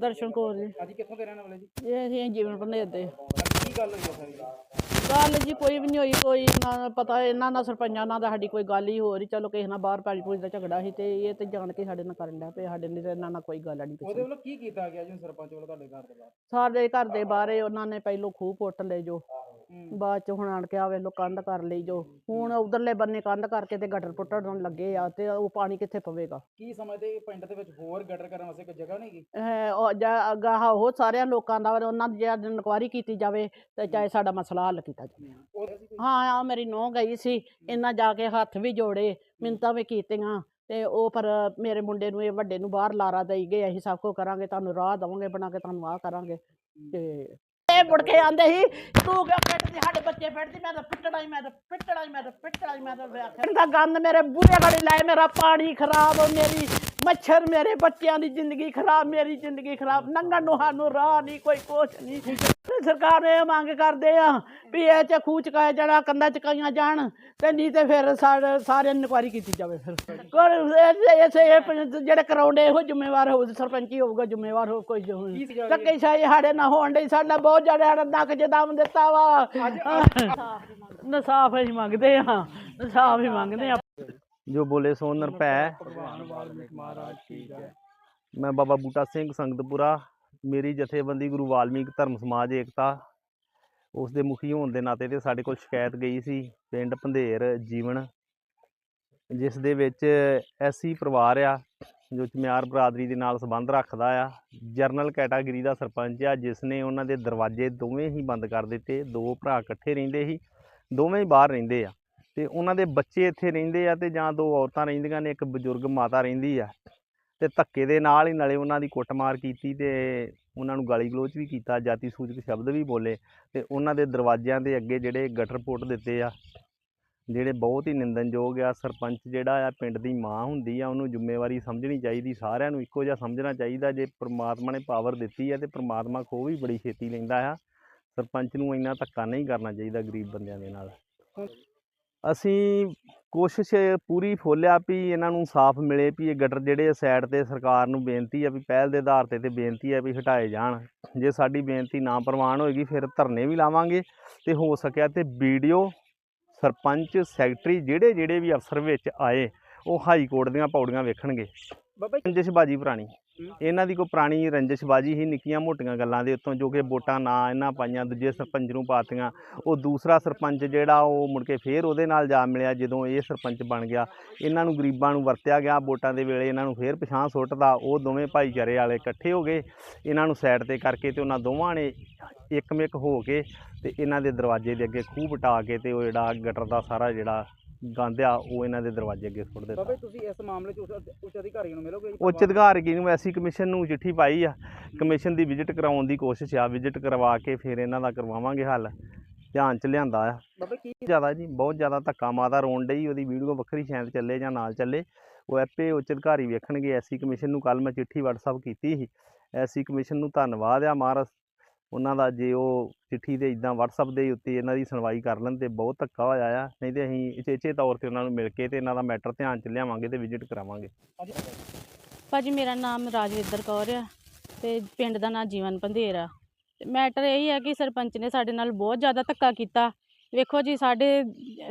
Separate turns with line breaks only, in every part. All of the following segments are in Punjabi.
ਦਰਸ਼ਨ ਕੌਰ ਜੀ।
ਕਿੱਥੋਂ ਦੇ ਰਹਿਣ ਵਾਲੇ ਜੀ?
ਇਹ ਅਸੀਂ ਜੀਵਨ ਪੰਨੇ ਦੇ।
ਕੀ ਗੱਲ ਹੋਈ ਹੈ ਸਾਰੀ
ਗੱਲ ਜੀ ਕੋਈ ਵੀ ਨਹੀਂ ਹੋਈ ਕੋਈ ਨਾ ਪਤਾ ਇਹਨਾਂ ਨਾਲ ਸਰਪੰਚਾਂ ਨਾਲ ਤਾਂ ਸਾਡੀ ਕੋਈ ਗੱਲ ਹੀ ਹੋ ਰਹੀ। ਚਲੋ ਕਿਸੇ ਨਾਲ ਬਾਹਰ ਪੈਲੀ ਪੂਲੀ ਦਾ ਝਗੜਾ ਸੀ ਤੇ ਇਹ ਤੇ ਜਾਣ ਕੇ ਸਾਡੇ ਨਾਲ ਕਰਨ ਲੱਗ ਪਏ ਸਾਡੇ ਨਾਲ ਇਹਨਾਂ ਨਾਲ ਕੋਈ ਗੱਲ ਨਹੀਂ
ਉਹਦੇ ਵੱਲੋਂ ਕੀ ਕੀਤਾ ਗਿਆ ਜੀ ਸਰਪੰਚ ਵੱਲੋਂ ਤੁਹਾਡੇ ਘਰ ਦੇ ਬਾਹਰ?
ਸਾਡੇ ਘਰ ਦੇ ਬਾਹਰੇ ਉਹਨਾਂ ਨੇ ਪਹਿਲੋਂ ਖੂਹ ਪੁੱਟ ਲਏ ਜੋ।
ਹੂੰ।
ਬਾਅਦ ਚ ਹੁਣ ਆਣ ਕੇ ਆਵੇ ਲੋ ਕੰਧ ਕਰ ਲਈ ਜੋ। ਹੁਣ ਉਧਰਲੇ ਬੰਨੇ ਕੰਧ ਕਰਕੇ ਤੇ ਗਟਰ ਪੁੱਟਣ ਲੱਗੇ ਆ ਤੇ ਉਹ ਪਾਣੀ ਕਿੱਥੇ ਪਵੇਗਾ?
ਕੀ ਸਮਝਦੇ ਇਹ ਪਿੰਡ ਦੇ ਵਿੱਚ ਹੋਰ ਗਟਰ ਕਰਨ ਵਾਸਤੇ ਕੋਈ ਜਗ੍ਹਾ ਨਹੀਂ ਗੀ
ਇਹ ਉਹ ਜਾਂ ਅਗਾਂਹ ਉਹ ਸਾਰਿਆਂ ਲੋਕਾਂ ਦਾ ਉਹਨਾਂ ਦੀ ਜੇ ਇਨਕੁਆਇਰੀ ਕੀਤੀ ਜਾਵੇ ਤੇ ਚਾਹੇ ਸਾਡਾ ਮਸਲਾ ਹੱਲ ਕੀਤਾ ਜਾਵੇ।
ਉਹ
ਹਾਂ ਆ ਮੇਰੀ ਨੂੰਹ ਗਈ ਸੀ ਇਹਨਾਂ ਜਾ ਕੇ ਹੱਥ ਵੀ ਜੋੜੇ ਮਿੰਤਾਂ ਵੀ ਕੀਤੀਆਂ ਤੇ ਉਹ ਪਰ ਮੇਰੇ ਮੁੰਡੇ ਨੂੰ ਇਹ ਵੱਡੇ ਨੂੰ ਬਾਹਰ ਲਾਰਾ ਦੇਈ ਗਏ ਅਸੀਂ ਸਭ ਕੁਝ ਕਰਾਂਗੇ ਤੁਹਾਨੂੰ ਰਾਹ ਦਵਾਂਗੇ ਬਣਾ ਕੇ ਤੁਹਾਨੂੰ ਆਹ ਕਰਾਂਗੇ ਤੇ ਇਹ ਮੁੜ ਕੇ ਆਂਦੇ ਸੀ, ਤੂੰ ਕਿਉਂ ਪਿੱਟਦੀ ਸਾਡੇ ਬੱਚੇ ਪਿੱਟਦੀ ਮੈਂ ਤਾਂ ਪਿੱਟਣਾ ਹੀ, ਮੈਂ ਤਾਂ ਪਿੱਟਣਾ ਹੀ, ਮੈਂ ਤਾਂ ਪਿੱਟਣਾ ਹੀ, ਮੈਂ ਤਾਂ ਆਖਿਆ ਗੰਦ ਮੇਰੇ ਬੂਹੇ ਘੜੀ ਲਾਏ ਮੇਰਾ ਪਾਣੀ ਖਰਾਬ, ਮੇਰੀ ਮੱਛਰ ਮੇਰੇ ਬੱਚਿਆਂ ਦੀ ਜ਼ਿੰਦਗੀ ਖਰਾਬ ਮੇਰੀ ਜ਼ਿੰਦਗੀ ਖਰਾਬ। ਨੰਗਣ ਨੂੰ ਸਾਨੂੰ ਰਾਹ ਨਹੀਂ ਕੋਈ ਕੁਛ ਨਹੀਂ। ਸਰਕਾਰ ਨੇ ਇਹ ਮੰਗ ਕਰਦੇ ਆ ਵੀ ਇਹ ਚ ਖੂਚ ਚੁਕਾਇਆ ਜਾਣਾ ਕੰਧਾਂ ਚੁਕਾਈਆਂ ਜਾਣ ਤੇ ਨਹੀਂ ਤੇ ਫਿਰ ਸਾਰਿਆਂ ਨੂੰ ਕੀਤੀ ਜਾਵੇ ਫਿਰ। ਦੇ ਜਿਹੜੇ ਕਰਾਉਂਦੇ ਇਹੋ ਜ਼ਿੰਮੇਵਾਰ ਹੋਊ ਸਰਪੰਚ ਹੋਊਗਾ ਜ਼ਿੰਮੇਵਾਰ ਹੋ ਕੋਈ ਜੋ
ਕੀ ਸੀ ਜਾ ਰਹੀ
ਧੱਕੇ ਸ਼ਾਹੀ ਸਾਡੇ ਨਾਲ ਹੋਣ ਡਈ ਸਾਡਾ ਬਹੁਤ ਜ਼ਿਆਦਾ ਨੱਕ ਚ ਦਮ ਦਿੱਤਾ ਵਾ। ਨਸਾਫ ਹੀ ਮੰਗਦੇ ਆ। ਨਸਾਫ ਹੀ ਮੰਗਦੇ ਆ।
ਜੋ ਬੋਲੇ ਸੋ ਨਿਰਭੈ ਮੈਂ ਬਾਬਾ ਬੂਟਾ ਸਿੰਘ ਸੰਗਤਪੁਰਾ ਮੇਰੀ ਜਥੇਬੰਦੀ ਗੁਰੂ ਵਾਲਮੀਕ ਧਰਮ ਸਮਾਜ ਏਕਤਾ। ਉਸ ਦੇ ਮੁਖੀ ਹੋਣ ਦੇ ਨਾਤੇ ਤੇ ਸਾਡੇ ਕੋਲ ਸ਼ਿਕਾਇਤ ਗਈ ਸੀ ਪਿੰਡ ਪੰਧੇਰ ਜੀਵਨ ਜਿਸ ਦੇ ਵਿੱਚ ਐਸੀ ਪਰਿਵਾਰ ਆ ਜੋ ਚਮਿਆਰ ਬਰਾਦਰੀ ਦੇ ਨਾਲ ਸੰਬੰਧ ਰੱਖਦਾ ਆ। ਜਰਨਲ ਕੈਟਾਗਰੀ ਦਾ ਸਰਪੰਚ ਆ ਜਿਸ ਨੇ ਉਹਨਾਂ ਦੇ ਦਰਵਾਜ਼ੇ ਦੋਵੇਂ ਹੀ ਬੰਦ ਕਰ ਦਿੱਤੇ ਦੋ ਭਰਾ ਇਕੱਠੇ ਰਹਿੰਦੇ ਸੀ ਦੋਵੇਂ ਹੀ ਬਾਹਰ ਰਹਿੰਦੇ ਆ। ਤੇ ਉਹਨਾਂ ਦੇ ਬੱਚੇ ਇੱਥੇ ਰਹਿੰਦੇ ਆ ਤੇ ਜਾਂ ਦੋ ਔਰਤਾਂ ਰਹਿੰਦੀਆਂ ਨੇ, ਇੱਕ ਬਜ਼ੁਰਗ ਮਾਤਾ ਰਹਿੰਦੀ ਆ। ਤੇ ਧੱਕੇ ਦੇ ਨਾਲ ਹੀ ਨਾਲੇ ਉਹਨਾਂ ਦੀ ਕੁੱਟਮਾਰ ਕੀਤੀ ਤੇ ਉਹਨਾਂ ਨੂੰ ਗਾਲੀ ਗਲੋਚ ਵੀ ਕੀਤਾ ਜਾਤੀ ਸੂਚਕ ਸ਼ਬਦ ਵੀ ਬੋਲੇ ਤੇ ਉਹਨਾਂ ਦੇ ਦਰਵਾਜ਼ਿਆਂ ਦੇ ਅੱਗੇ ਜਿਹੜੇ ਗਟਰ ਪੁੱਟ ਦਿੱਤੇ ਆ, ਜਿਹੜੇ ਬਹੁਤ ਹੀ ਨਿੰਦਨਯੋਗ ਆ। ਸਰਪੰਚ ਜਿਹੜਾ ਆ, ਪਿੰਡ ਦੀ ਮਾਂ ਹੁੰਦੀ ਆ, ਉਹਨੂੰ ਜ਼ਿੰਮੇਵਾਰੀ ਸਮਝਣੀ ਚਾਹੀਦੀ, ਸਾਰਿਆਂ ਨੂੰ ਇੱਕੋ ਜਿਹਾ ਸਮਝਣਾ ਚਾਹੀਦਾ। ਜੇ ਪ੍ਰਮਾਤਮਾ ਨੇ ਪਾਵਰ ਦਿੱਤੀ ਆ ਤੇ ਪ੍ਰਮਾਤਮਾ ਖੋ ਵੀ ਬੜੀ ਛੇਤੀ ਲੈਂਦਾ ਆ। ਸਰਪੰਚ ਨੂੰ ਇੰਨਾ ਧੱਕਾ ਨਹੀਂ ਕਰਨਾ ਚਾਹੀਦਾ ਗਰੀਬ ਬੰਦਿਆਂ ਦੇ ਨਾਲ। ਅਸੀਂ ਕੋਸ਼ਿਸ਼ ਪੂਰੀ ਫੋਲਿਆ ਵੀ ਇਹਨਾਂ ਨੂੰ ਸਾਫ਼ ਮਿਲੇ ਵੀ ਇਹ ਗਟਰ ਜਿਹੜੇ ਸਾਈਡ ਤੇ ਸਰਕਾਰ ਨੂੰ ਬੇਨਤੀ ਆ ਵੀ ਪਹਿਲ ਦੇ ਆਧਾਰ ਤੇ ਤੇ ਬੇਨਤੀ ਆ ਵੀ ਹਟਾਏ ਜਾਣ ਜੇ ਸਾਡੀ ਬੇਨਤੀ ਨਾ ਪ੍ਰਵਾਨ ਹੋਏਗੀ ਫਿਰ ਧਰਨੇ ਵੀ ਲਾਵਾਂਗੇ ਤੇ ਹੋ ਸਕਿਆ ਤੇ ਵੀਡੀਓ ਸਰਪੰਚ ਸੈਕਟਰੀ ਜਿਹੜੇ ਜਿਹੜੇ ਵੀ ਅਫਸਰ ਵਿੱਚ ਆਏ ਉਹ ਹਾਈ ਕੋਰਟ ਦੀਆਂ ਪੌੜੀਆਂ ਵੇਖਣਗੇ
ਬਾਬਾ ਜੀ,
ਰੰਜਿਸ਼ਬਾਜੀ ਪੁਰਾਣੀ। ਇਹਨਾਂ ਦੀ ਕੋਈ ਪੁਰਾਣੀ ਰੰਜਿਸ਼ਬਾਜੀ ਹੀ ਨਿੱਕੀਆਂ ਮੋਟੀਆਂ ਗੱਲਾਂ ਦੇ ਉੱਤੋਂ ਜੋ ਕਿ ਵੋਟਾਂ ਨਾ ਇਹਨਾਂ ਪਾਈਆਂ, ਦੂਜੇ ਸਰਪੰਚ ਨੂੰ ਪਾਤੀਆਂ, ਉਹ ਦੂਸਰਾ ਸਰਪੰਚ ਜਿਹੜਾ ਉਹ ਮੁੜ ਕੇ ਫੇਰ ਉਹਦੇ ਨਾਲ ਜਾ ਮਿਲਿਆ ਜਦੋਂ ਇਹ ਸਰਪੰਚ ਬਣ ਗਿਆ। ਇਹਨਾਂ ਨੂੰ ਗਰੀਬਾਂ ਨੂੰ ਵਰਤਿਆ ਗਿਆ, ਵੋਟਾਂ ਦੇ ਵੇਲੇ ਇਹਨਾਂ ਨੂੰ ਫੇਰ ਪਛਾਣ ਸੁੱਟਦਾ ਉਹ ਦੋਵੇਂ ਭਾਈਚਾਰੇ ਵਾਲੇ ਇਕੱਠੇ ਹੋ ਗਏ। ਇਹਨਾਂ ਨੂੰ ਸਾਈਡ ਤੇ ਕਰਕੇ ਤੇ ਉਹਨਾਂ ਦੋਵਾਂ ਨੇ ਇੱਕਮਿਕ ਹੋ ਕੇ ਤੇ ਇਹਨਾਂ ਦੇ ਦਰਵਾਜ਼ੇ ਦੇ ਅੱਗੇ ਖੂਹ ਵਟਾ ਕੇ ਤੇ ਉਹ ਜਿਹੜਾ ਗਟਰ ਦਾ ਸਾਰਾ ਜਿਹੜਾ ਗੰਦ ਆ ਉਹ ਇਹਨਾਂ ਦੇ ਦਰਵਾਜ਼ੇ ਅੱਗੇ ਸੁੱਟ ਦਿੱਤਾ।
ਬਾਬਾ ਤੁਸੀਂ ਇਸ ਮਾਮਲੇ 'ਚ ਉੱਚ ਉੱਚ ਅਧਿਕਾਰੀਆਂ ਨੂੰ ਮਿਲੋਗੇ? ਜੀ
ਉੱਚ ਅਧਿਕਾਰੀ ਨੂੰ ਐਸੀ ਕਮਿਸ਼ਨ ਨੂੰ ਚਿੱਠੀ ਪਾਈ ਆ। ਕਮਿਸ਼ਨ ਦੀ ਵਿਜ਼ਿਟ ਕਰਾਉਣ ਦੀ ਕੋਸ਼ਿਸ਼ ਆ। ਵਿਜ਼ਿਟ ਕਰਵਾ ਕੇ ਫਿਰ ਇਹਨਾਂ ਦਾ ਕਰਵਾਵਾਂਗੇ ਹੱਲ। ਧਿਆਨ ਚ ਲਿਆਂਦਾ ਆ।
ਬਾਬਾ ਕੀ
ਜ਼ਿਆਦਾ ਜੀ ਬਹੁਤ ਜ਼ਿਆਦਾ ਧੱਕਾ ਮਾਤਾ ਰੋਣ ਡਈ। ਉਹਦੀ ਵੀਡੀਓ ਵੱਖਰੀ ਸ਼ਾਇਦ ਚੱਲੇ ਜਾਂ ਨਾਲ ਚੱਲੇ। ਉਹ ਐਪੇ ਉੱਚ ਅਧਿਕਾਰੀ ਵੇਖਣਗੇ। ਐਸੀ ਕਮਿਸ਼ਨ ਨੂੰ ਕੱਲ ਮੈਂ ਚਿੱਠੀ WhatsApp ਕੀਤੀ ਸੀ। ਐਸੀ ਕਮਿਸ਼ਨ ਨੂੰ ਧੰਨਵਾਦ ਆ ਮਹਾਰਾਜ। ਉਹਨਾਂ ਦਾ ਜੇ ਉਹ ਚਿੱਠੀ ਦੇ ਇਦਾਂ WhatsApp ਦੇ ਉੱਤੇ ਇਹਨਾਂ ਦੀ ਸੁਣਵਾਈ ਕਰ ਲੈਣ ਤੇ ਬਹੁਤ ਧੱਕਾ ਹੋਇਆ ਆ, ਨਹੀਂ ਤੇ ਅਸੀਂ ਉਚੇਚੇ ਤੌਰ ਤੇ ਉਹਨਾਂ ਨੂੰ ਮਿਲ ਕੇ ਤੇ ਇਹਨਾਂ ਦਾ ਮੈਟਰ ਧਿਆਨ ਚ ਲਿਆਵਾਂਗੇ ਤੇ ਵਿਜ਼ਿਟ ਕਰਾਵਾਂਗੇ।
ਭਾਜੀ, ਮੇਰਾ ਨਾਮ ਰਾਜਵਿੰਦਰ ਕੌਰ ਆ ਤੇ ਪਿੰਡ ਦਾ ਨਾਂ ਜੀਵਨ ਪੰਧੇਰ ਆ। ਮੈਟਰ ਇਹ ਹੈ ਕਿ ਸਰਪੰਚ ਨੇ ਸਾਡੇ ਨਾਲ ਬਹੁਤ ਜ਼ਿਆਦਾ ਧੱਕਾ ਕੀਤਾ। ਵੇਖੋ ਜੀ, ਸਾਡੇ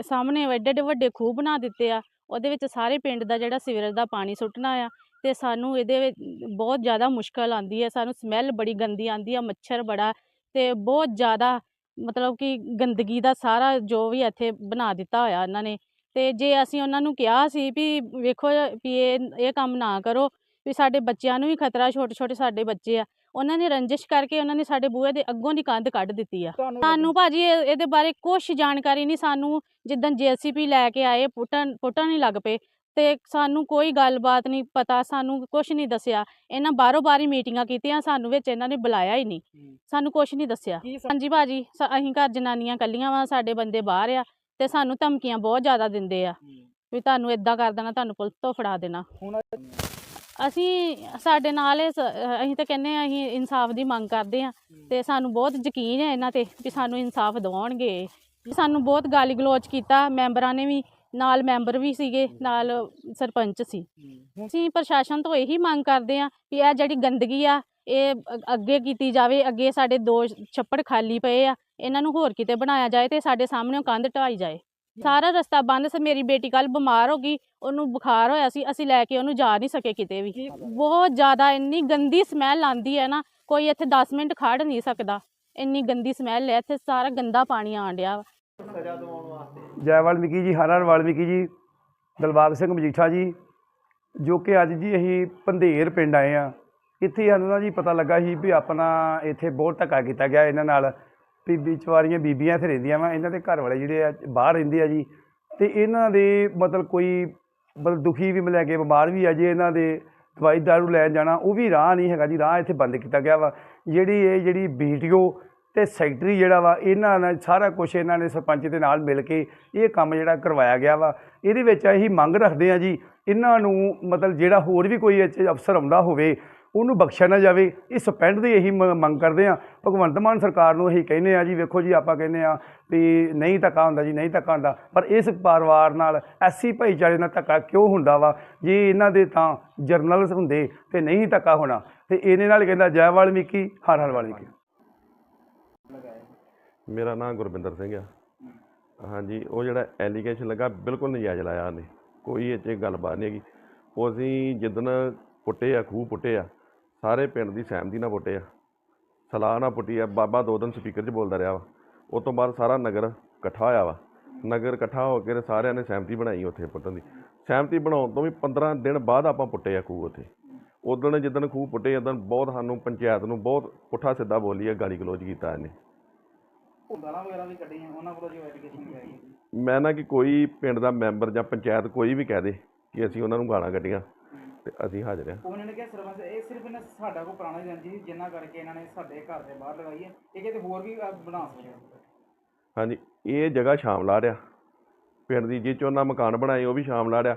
ਸਾਹਮਣੇ ਐਡੇ ਵੱਡੇ ਖੂਹ ਬਣਾ ਦਿੱਤੇ ਆ, ਉਹਦੇ ਵਿੱਚ ਸਾਰੇ ਪਿੰਡ ਦਾ ਜਿਹੜਾ ਸੀਵਰੇਜ ਦਾ ਪਾਣੀ ਸੁੱਟਣਾ ਆ ਤੇ ਸਾਨੂੰ ਇਹਦੇ ਵਿੱਚ ਬਹੁਤ ਜ਼ਿਆਦਾ ਮੁਸ਼ਕਲ ਆਉਂਦੀ ਹੈ ਸਾਨੂੰ ਸਮੈਲ ਬੜੀ ਗੰਦੀ ਆਉਂਦੀ ਆ ਮੱਛਰ ਬੜਾ ਤੇ ਬਹੁਤ ਜ਼ਿਆਦਾ ਮਤਲਬ ਕਿ ਗੰਦਗੀ ਦਾ ਸਾਰਾ ਜੋ ਵੀ ਇੱਥੇ ਬਣਾ ਦਿੱਤਾ ਹੋਇਆ ਇਹਨਾਂ ਨੇ ਤੇ ਜੇ ਅਸੀਂ ਉਹਨਾਂ ਨੂੰ ਕਿਹਾ ਸੀ ਵੀ ਵੇਖੋ ਵੀ ਇਹ ਇਹ ਕੰਮ ਨਾ ਕਰੋ ਵੀ ਸਾਡੇ ਬੱਚਿਆਂ ਨੂੰ ਵੀ ਖਤਰਾ ਛੋਟੇ ਛੋਟੇ ਸਾਡੇ ਬੱਚੇ ਆ ਉਹਨਾਂ ਨੇ ਰੰਜਿਸ਼ ਕਰਕੇ ਉਹਨਾਂ ਨੇ ਸਾਡੇ ਬੂਹੇ ਦੇ ਅੱਗੋਂ ਦੀ ਕੰਧ ਕੱਢ ਦਿੱਤੀ ਆ। ਸਾਨੂੰ ਭਾਜੀ ਇਹ- ਇਹਦੇ ਬਾਰੇ ਕੁਝ ਜਾਣਕਾਰੀ ਨਹੀਂ ਸਾਨੂੰ ਜਿੱਦਣ ਜੀਸੀਪੀ ਲੈ ਕੇ ਆਏ ਪੁੱਟਣ ਪੁੱਟਣ ਨਹੀਂ ਲੱਗ ਪਏ ਤੇ ਸਾਨੂੰ ਕੋਈ ਗੱਲਬਾਤ ਨਹੀਂ ਪਤਾ ਸਾਨੂੰ ਕੁਝ ਨਹੀਂ ਦੱਸਿਆ। ਇਹਨਾਂ ਬਾਰੋ ਬਾਰੀ ਮੀਟਿੰਗਾਂ ਕੀਤੀਆਂ ਸਾਨੂੰ ਵਿੱਚ ਇਹਨਾਂ ਨੇ ਬੁਲਾਇਆ ਹੀ ਨਹੀਂ। ਸਾਨੂੰ ਕੁਝ ਨਹੀਂ ਦੱਸਿਆ। ਹਾਂਜੀ ਸ- ਅਸੀਂ ਘਰ ਜਨਾਨੀਆਂ ਕੱਲੀਆਂ ਵਾ ਸਾਡੇ ਬੰਦੇ ਬਾਹਰ ਆ ਤੇ ਸਾਨੂੰ ਧਮਕੀਆਂ ਬਹੁਤ ਜ਼ਿਆਦਾ ਦਿੰਦੇ ਆ। ਵੀ ਤੁਹਾਨੂੰ ਇਦਾਂ ਕਰ ਦੇਣਾ ਤੁਹਾਨੂੰ ਪੁਲਿਸ ਤੋਂ ਫੜਾ ਦੇਣਾ। ਅਸੀਂ ਸਾਡੇ ਨਾਲ ਅਸੀਂ ਤਾਂ ਕਹਿੰਦੇ ਆ ਅਸੀਂ ਇਨਸਾਫ ਦੀ ਮੰਗ ਕਰਦੇ ਆ ਤੇ ਸਾਨੂੰ ਬਹੁਤ ਯਕੀਨ ਹੈ ਇਹਨਾਂ ਤੇ ਵੀ ਸਾਨੂੰ ਇਨਸਾਫ ਦਿਵਾਉਣਗੇ। ਸਾਨੂੰ ਬਹੁਤ ਗਾਲੀ ਗਲੋਚ ਕੀਤਾ ਮੈਂਬਰਾਂ ਨੇ ਵੀ ਨਾਲ ਮੈਂਬਰ ਵੀ ਸੀਗੇ ਨਾਲ ਸਰਪੰਚ ਸੀ। ਅਸੀਂ ਪ੍ਰਸ਼ਾਸਨ ਤੋਂ ਇਹੀ ਮੰਗ ਕਰਦੇ ਆ ਵੀ ਇਹ ਜਿਹੜੀ ਗੰਦਗੀ ਆ ਇਹ ਅੱਗੇ ਕੀਤੀ ਜਾਵੇ ਅੱਗੇ ਸਾਡੇ ਦੋ ਛੱਪੜ ਖਾਲੀ ਪਏ ਆ ਇਹਨਾਂ ਨੂੰ ਹੋਰ ਕਿਤੇ ਬਣਾਇਆ ਜਾਏ ਤੇ ਸਾਡੇ ਸਾਹਮਣੇ ਕੰਧ ਢਾਈ ਜਾਏ। ਸਾਰਾ ਰਸਤਾ ਬੰਦ ਸੀ ਮੇਰੀ ਬੇਟੀ ਕੱਲ ਬਿਮਾਰ ਹੋ ਗਈ ਉਹਨੂੰ ਬੁਖਾਰ ਹੋਇਆ ਸੀ ਅਸੀਂ ਲੈ ਕੇ ਉਹਨੂੰ ਜਾ ਨਹੀਂ ਸਕੇ ਕਿਤੇ ਵੀ। ਬਹੁਤ ਜ਼ਿਆਦਾ ਇੰਨੀ ਗੰਦੀ ਸਮੈਲ ਆਉਂਦੀ ਹੈ ਨਾ ਕੋਈ ਇੱਥੇ 10 ਮਿੰਟ ਖੜ ਨਹੀਂ ਸਕਦਾ। ਇੰਨੀ ਗੰਦੀ ਸਮੈਲ ਹੈ ਇੱਥੇ ਸਾਰਾ ਗੰਦਾ ਪਾਣੀ ਆਣ ਡਿਆ ਵਾ।
ਜੈ ਵਾਲਮੀਕੀ ਜੀ, ਹਰ ਹਰ ਵਾਲਮੀਕੀ ਜੀ, ਦਲਬਾਗ ਸਿੰਘ ਮਜੀਠਾ ਜੀ, ਜੋ ਕਿ ਅੱਜ ਜੀ ਅਸੀਂ ਪੰਧੇਰ ਪਿੰਡ ਆਏ ਆ ਇੱਥੇ ਸਾਨੂੰ ਨਾ ਜੀ ਪਤਾ ਲੱਗਾ ਸੀ ਵੀ ਆਪਣਾ ਇੱਥੇ ਬਹੁਤ ਧੱਕਾ ਕੀਤਾ ਗਿਆ ਇਹਨਾਂ ਨਾਲ, ਵੀ ਵਿਚਵਾਰੀਆਂ ਬੀਬੀਆਂ ਇੱਥੇ ਰਹਿੰਦੀਆਂ ਵਾ, ਇਹਨਾਂ ਦੇ ਘਰ ਵਾਲੇ ਜਿਹੜੇ ਆ, ਬਾਹਰ ਰਹਿੰਦੇ ਆ ਜੀ। ਤੇ ਇਹਨਾਂ ਦੇ ਮਤਲਬ ਕੋਈ ਮਤਲਬ ਦੁਖੀ ਵੀ ਲੈ ਕੇ ਬਿਮਾਰ ਵੀ ਆ ਜੇ ਇਹਨਾਂ ਦੇ, ਦਵਾਈ ਦਾਰੂ ਲੈਣ ਜਾਣਾ, ਉਹ ਵੀ ਰਾਹ ਨਹੀਂ ਹੈਗਾ ਜੀ, ਰਾਹ ਇੱਥੇ ਬੰਦ ਕੀਤਾ ਗਿਆ ਵਾ। ਜਿਹੜੀ ਇਹ ਜਿਹੜੀ ਵੀਡੀਓ ਤੇ ਸੈਕਟਰੀ ਜਿਹੜਾ ਵਾ, ਇਹਨਾਂ ਨਾਲ ਸਾਰਾ ਕੁਝ ਇਹਨਾਂ ਨੇ ਸਰਪੰਚ ਦੇ ਨਾਲ ਮਿਲ ਕੇ ਇਹ ਕੰਮ ਜਿਹੜਾ ਕਰਵਾਇਆ ਗਿਆ ਵਾ। ਇਹਦੇ ਵਿੱਚ ਅਸੀਂ ਮੰਗ ਰੱਖਦੇ ਆ ਜੀ, ਇਹਨਾਂ ਨੂੰ ਮਤਲਬ ਜਿਹੜਾ ਹੋਰ ਵੀ ਕੋਈ ਇੱਥੇ ਅਫਸਰ ਆਉਂਦਾ ਹੋਵੇ, ਉਹਨੂੰ ਬਖਸ਼ਿਆ ਨਾ ਜਾਵੇ। ਇਹ ਸਪੈਂਡ ਦੀ ਇਹੀ ਮ- ਮੰਗ ਕਰਦੇ ਆ ਭਗਵੰਤ ਮਾਨ ਸਰਕਾਰ ਨੂੰ ਇਹੀ ਕਹਿੰਦੇ ਆ ਜੀ, ਵੇਖੋ ਜੀ, ਆਪਾਂ ਕਹਿੰਦੇ ਆ ਵੀ ਨਹੀਂ ਧੱਕਾ ਹੁੰਦਾ ਜੀ, ਨਹੀਂ ਧੱਕਾ ਹੁੰਦਾ। ਪਰ ਇਸ ਪਰਿਵਾਰ ਨਾਲ ਐਸੀ ਭਾਈਚਾਰੇ ਨਾਲ ਧੱਕਾ ਕਿਉਂ ਹੁੰਦਾ ਵਾ? ਜੇ ਇਹਨਾਂ ਦੇ ਤਾਂ ਜਰਨਲਸ ਹੁੰਦੇ ਤੇ ਨਹੀਂ ਧੱਕਾ ਹੋਣਾ। ਤੇ ਇਹਨੇ ਨਾਲ ਕਹਿੰਦਾ ਜੈ ਵਾਲਮੀਕੀ, ਹਰ ਹਰ ਵਾਲਮੀਕੀ।
ਮੇਰਾ ਨਾਮ ਗੁਰਵਿੰਦਰ ਸਿੰਘ ਆ। ਹਾਂਜੀ, ਉਹ ਜਿਹੜਾ ਐਲੀਗੇਸ਼ਨ ਲੱਗਾ, ਬਿਲਕੁਲ ਨਜਾਇਜ਼ ਲਾਇਆ ਉਹਨੇ। ਕੋਈ ਇਹ 'ਚ ਗੱਲਬਾਤ ਨਹੀਂ ਹੈਗੀ। ਉਹ ਅਸੀਂ ਜਿੱਦਣ ਪੁੱਟੇ ਆ, ਖੂਹ ਪੁੱਟੇ ਆ, ਸਾਰੇ ਪਿੰਡ ਦੀ ਸਹਿਮਤੀ ਨਾਲ ਪੁੱਟੇ ਆ। ਸਲਾਹ ਨਾਲ ਪੁੱਟੀ ਆ। ਬਾਬਾ ਦੋ ਦਿਨ ਸਪੀਕਰ 'ਚ ਬੋਲਦਾ ਰਿਹਾ ਵਾ। ਉਸ ਤੋਂ ਬਾਅਦ ਸਾਰਾ ਨਗਰ ਇਕੱਠਾ ਹੋਇਆ ਵਾ। ਨਗਰ ਇਕੱਠਾ ਹੋ ਕੇ ਸਾਰਿਆਂ ਨੇ ਸਹਿਮਤੀ ਬਣਾਈ ਉੱਥੇ ਪੁੱਟਣ ਦੀ। ਸਹਿਮਤੀ ਬਣਾਉਣ ਤੋਂ ਵੀ 15 ਦਿਨ ਬਾਅਦ ਆਪਾਂ ਪੁੱਟੇ ਆ ਖੂਹ ਉੱਥੇ। ਉਦੋਂ ਜਿੱਦਣ ਖੂਹ ਪੁੱਟੇ ਉਦੋਂ ਬਹੁਤ ਸਾਨੂੰ ਪੰਚਾਇਤ ਨੂੰ ਬਹੁਤ ਪੁੱਠਾ ਸਿੱਧਾ ਬੋਲੀ ਆ ਗਾਲੀ ਗਲੋਚ ਕੀਤਾ ਇਹਨੇ।
ਗਾਲਾਂ ਵਗੈਰਾ ਵੀ ਕੱਢੀਆਂ ਉਹਨਾਂ ਕੋਲੋਂ ਜੋ ਐਜੂਕੇਸ਼ਨ ਕਰਾਈ
ਮੈਂ ਨਾ ਕਿ ਕੋਈ ਪਿੰਡ ਦਾ ਮੈਂਬਰ ਜਾਂ ਪੰਚਾਇਤ ਕੋਈ ਵੀ ਕਹਿ ਦੇ ਕਿ ਅਸੀਂ ਉਹਨਾਂ ਨੂੰ ਗਾਲਾਂ ਕੱਢੀਆਂ ਤੇ ਅਸੀਂ ਹਾਜ਼ਰ ਹਾਂ।
ਉਹਨਾਂ ਨੇ ਕਿਹਾ ਸਰਪੰਚ ਇਹ ਸਿਰਫ ਇਹਨਾਂ ਸਾਡਾ ਕੋ ਪੁਰਾਣਾ ਰੰਜੀ ਜਿੰਨਾ ਕਰਕੇ ਇਹਨਾਂ ਨੇ ਸਾਡੇ ਘਰ ਦੇ ਬਾਹਰ ਲਗਾਈ ਹੈ। ਇਹ ਕਿਤੇ ਹੋਰ ਵੀ ਅਹ, ਬਣਾ ਸਕਦੇ ਆ
ਹਾਂਜੀ ਇਹ ਜਗ੍ਹਾ ਸ਼ਾਮਲਾ ਰਿਹਾ। ਪਿੰਡ ਦੀ ਜਿਹ 'ਚ ਉਹਨਾਂ ਮਕਾਨ ਬਣਾਏ ਉਹ ਵੀ ਸ਼ਾਮਲਾ ਰਿਹਾ।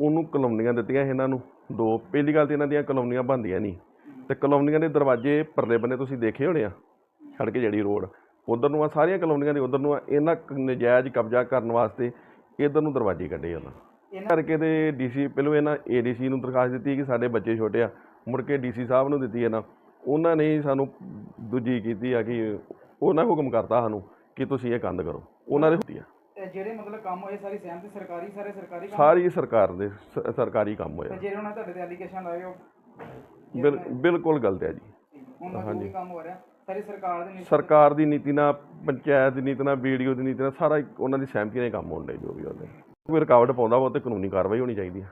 ਉਹਨੂੰ ਕਲੋਨੀਆਂ ਦਿੱਤੀਆਂ ਇਹਨਾਂ ਨੂੰ। ਦੋ ਪਹਿਲੀ ਗੱਲ ਤੇ ਇਹਨਾਂ ਦੀਆਂ ਕਲੋਨੀਆਂ ਬਣਦੀਆਂ ਨਹੀਂ। ਤੇ ਕਲੋਨੀਆਂ ਦੇ ਦਰਵਾਜ਼ੇ ਪਰਲੇ ਬੰਨੇ ਤੁਸੀਂ ਦੇਖੇ ਹੋਣੇ ਆ ਸੜਕ ਜਿਹੜੀ ਰੋਡ। ਉਧਰ ਨੂੰ ਆ ਸਾਰੀਆਂ ਕਲੋਨੀਆਂ ਦੇ ਉਧਰ ਨੂੰ ਆ ਇਹਨਾਂ ਨਜਾਇਜ਼ ਕਬਜ਼ਾ ਕਰਨ ਵਾਸਤੇ ਇਧਰ ਨੂੰ ਦਰਵਾਜ਼ੇ ਕੱਢੇ ਉਹਨਾਂ
ਇਹਨਾਂ
ਕਰਕੇ ਤੇ ਡੀਸੀ ਪਹਿਲੋਂ ਇਹਨਾਂ ਏਡੀਸੀ ਨੂੰ ਦਰਖਾਸਤ ਦਿੱਤੀ ਕਿ ਸਾਡੇ ਬੱਚੇ ਛੋਟੇ ਆ ਮੁੜ ਕੇ ਡੀਸੀ ਸਾਹਿਬ ਨੂੰ ਦਿੱਤੀ ਇਹਨਾਂ। ਉਹਨਾਂ ਨੇ ਹੀ ਸਾਨੂੰ ਦੂਜੀ ਕੀਤੀ ਆ ਕਿ ਉਹਨਾਂ ਹੁਕਮ ਕਰਤਾ ਸਾਨੂੰ ਕਿ ਤੁਸੀਂ ਇਹ ਕੰਧ ਕਰੋ। ਉਹਨਾਂ ਦੇ ਹੁੰਦੀ ਆ।
ਜਿਹੜੇ ਮਤਲਬ ਕੰਮ ਹੋਏ ਸਾਰੀ ਸਹਿਮਤੀ ਸਰਕਾਰੀ ਸਾਰੇ ਸਰਕਾਰੀ ਕੰਮ?
ਸਾਰੀ ਸਰਕਾਰ ਦੇ ਸਰਕਾਰੀ ਕੰਮ ਹੋਇਆ
ਜਿਹੜੇ ਉਹਨਾਂ ਤੁਹਾਡੇ ਤੇ ਐਲੀਗੇਸ਼ਨ ਲਾਏ ਉਹ?
ਬਿਲ ਬਿਲਕੁਲ ਗਲਤ ਹੈ ਜੀ।
ਹੁਣ ਦਾ ਜੋ ਵੀ ਕੰਮ ਹੋ ਰਿਹਾ? ਸਾਰੀ ਸਰਕਾਰ ਦੇ ਨੀਤੀ
ਸਰਕਾਰ ਦੀ ਨੀਤੀ ਨਾਲ, ਪੰਚਾਇਤ ਦੀ ਨੀਤੀ ਨਾਲ ਵੀਡੀਓ ਦੀ ਨੀਤੀ ਨਾਲ ਸਾਰਾ ਹੀ ਉਹਨਾਂ ਦੀ ਸਹਿਮਤੀ ਨਾਲ ਹੀ ਕੰਮ ਹੋਣ ਡੇ ਜੋ ਵੀ ਉਹਦੇ। ਕੋਈ ਰੁਕਾਵਟ ਪਾਉਂਦਾ ਵਾ, ਉਹ ਤੇ ਕਾਨੂੰਨੀ ਕਾਰਵਾਈ ਹੋਣੀ ਚਾਹੀਦੀ ਹੈ